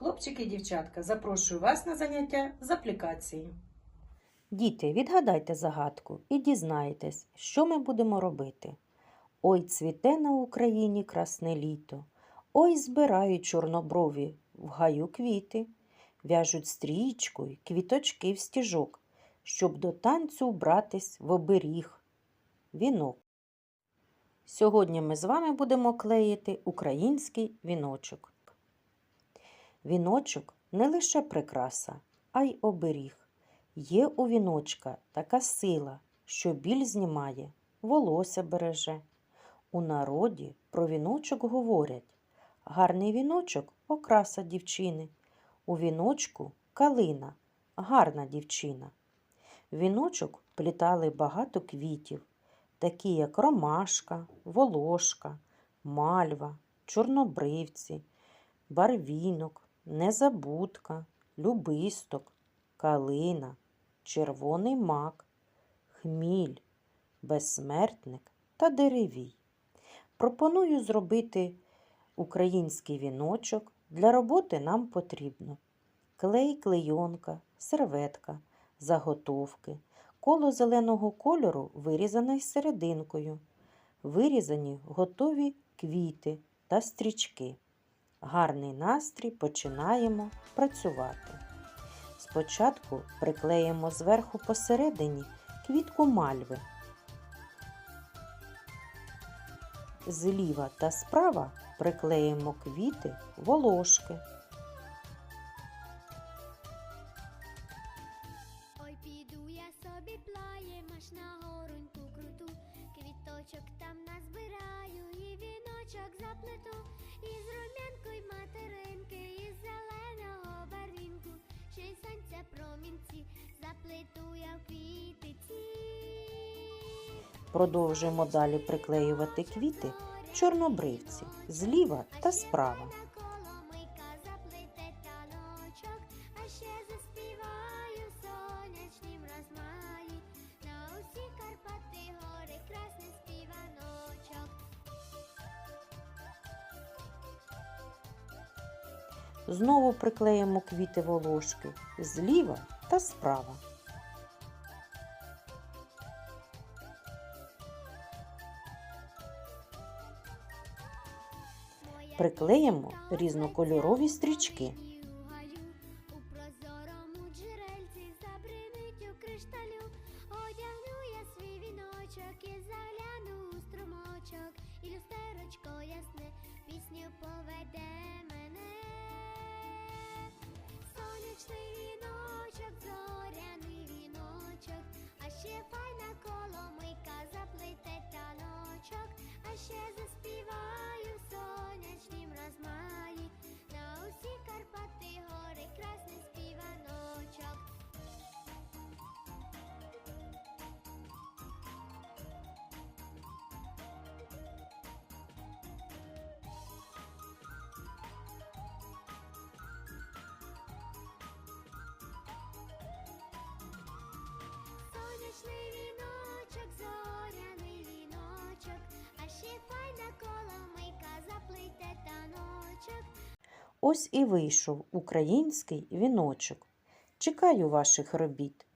Хлопчики і дівчатка, запрошую вас на заняття з аплікації. Діти, відгадайте загадку і дізнаєтесь, що ми будемо робити. Ой, цвіте на Україні красне літо, ой, збирають чорноброві в гаю квіти, в'яжуть стрічку й квіточки в стіжок, щоб до танцю вбратись в оберіг. Вінок. Сьогодні ми з вами будемо клеїти український віночок. Віночок не лише прикраса, а й оберіг. Є у віночка така сила, що біль знімає, волосся береже. У народі про віночок говорять. Гарний віночок окраса дівчини. У віночку калина, гарна дівчина. Віночок плітали багато квітів, такі як ромашка, волошка, мальва, чорнобривці, барвінок, незабудка, любисток, калина, червоний мак, хміль, безсмертник та деревій. Пропоную зробити український віночок. Для роботи нам потрібно клей, клейонка, серветка, заготовки, коло зеленого кольору вирізане із серединкою, вирізані готові квіти та стрічки. Гарний настрій починаємо працювати. Спочатку приклеїмо зверху посередині квітку мальви. Зліва та справа приклеїмо квіти волошки. Ой, піду я собі плаєм аж на гороньку круту, квіточок там назбираю і віночок заплету, Продовжуємо далі приклеювати квіти чорнобривці зліва та справа. Знову приклеїмо квіти волошки зліва та справа. Свій віночок і загляну струмочок, і люстерочко ясне пісню поведе Ось і вийшов український віночок. Чекаю ваших робіт.